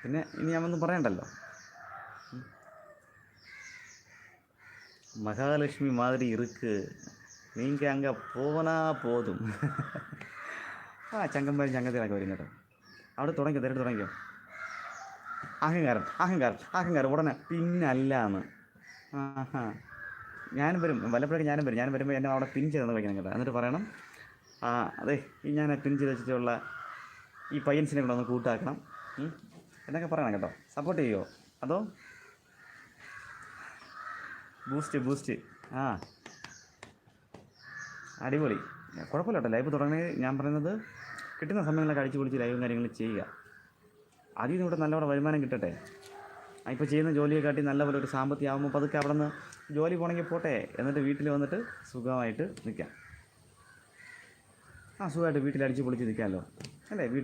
പിന്നെ ഇനി ഞാൻ ഒന്നും പറയണ്ടല്ലോ ഉം. மகாலட்சுமி மாதிரி இருக்கு நீங்கள் அங்கே போனால் போதுം ആ ചങ്കമ്പാരി ചങ്കത്തിലൊക്കെ വരും കേട്ടോ അവിടെ തുടങ്ങിയോ തിരട്ട് തുടങ്ങിയോ അഹങ്കാരം അഹങ്കാരം അഹങ്കാരം ഉടനെ പിന്നല്ല എന്ന് ആഹാ ഞാനും വരും വല്ലപ്പോഴൊക്കെ ഞാനും വരും ഞാനും വരുമ്പോൾ എന്നെ അവിടെ പിൻ ചെയ്തെന്ന് വയ്ക്കണം കേട്ടോ എന്നിട്ട് പറയണം ആ അതെ ഈ ഞാൻ പിൻ ചെയ്ത് വെച്ചിട്ടുള്ള ഈ പയ്യൻസിനെ കൂടെ ഒന്ന് കൂട്ടാക്കണം ഉം. എന്നൊക്കെ പറയണം കേട്ടോ? സപ്പോർട്ട് ചെയ്യുമോ അതോ? ബൂസ്റ്റ് ബൂസ്റ്റ് ആ. അടിപൊളി. കുഴപ്പമില്ല കേട്ടോ. ലൈവ് തുടങ്ങി ഞാൻ പറയുന്നത് കിട്ടുന്ന സമയങ്ങളൊക്കെ അടിച്ചു പൊളിച്ച് ലൈവും കാര്യങ്ങളും ചെയ്യുക. അതിൽ നിന്ന് ഇവിടെ നല്ലപോലെ വരുമാനം കിട്ടട്ടെ. ഇപ്പോൾ ചെയ്യുന്ന ജോലിയെ കാട്ടി നല്ലപോലെ ഒരു സാമ്പത്തികം ആകുമ്പോൾ പതുക്കെ അവിടെ നിന്ന് ജോലി പോകണമെങ്കിൽ പോട്ടെ എന്നിട്ട് വീട്ടിൽ വന്നിട്ട് സുഖമായിട്ട് നിൽക്കാം. ആ സുഖമായിട്ട് വീട്ടിൽ അടിച്ച് പൊളിച്ച് നിൽക്കാമല്ലോ. അല്ലേ? വീട്ടിൽ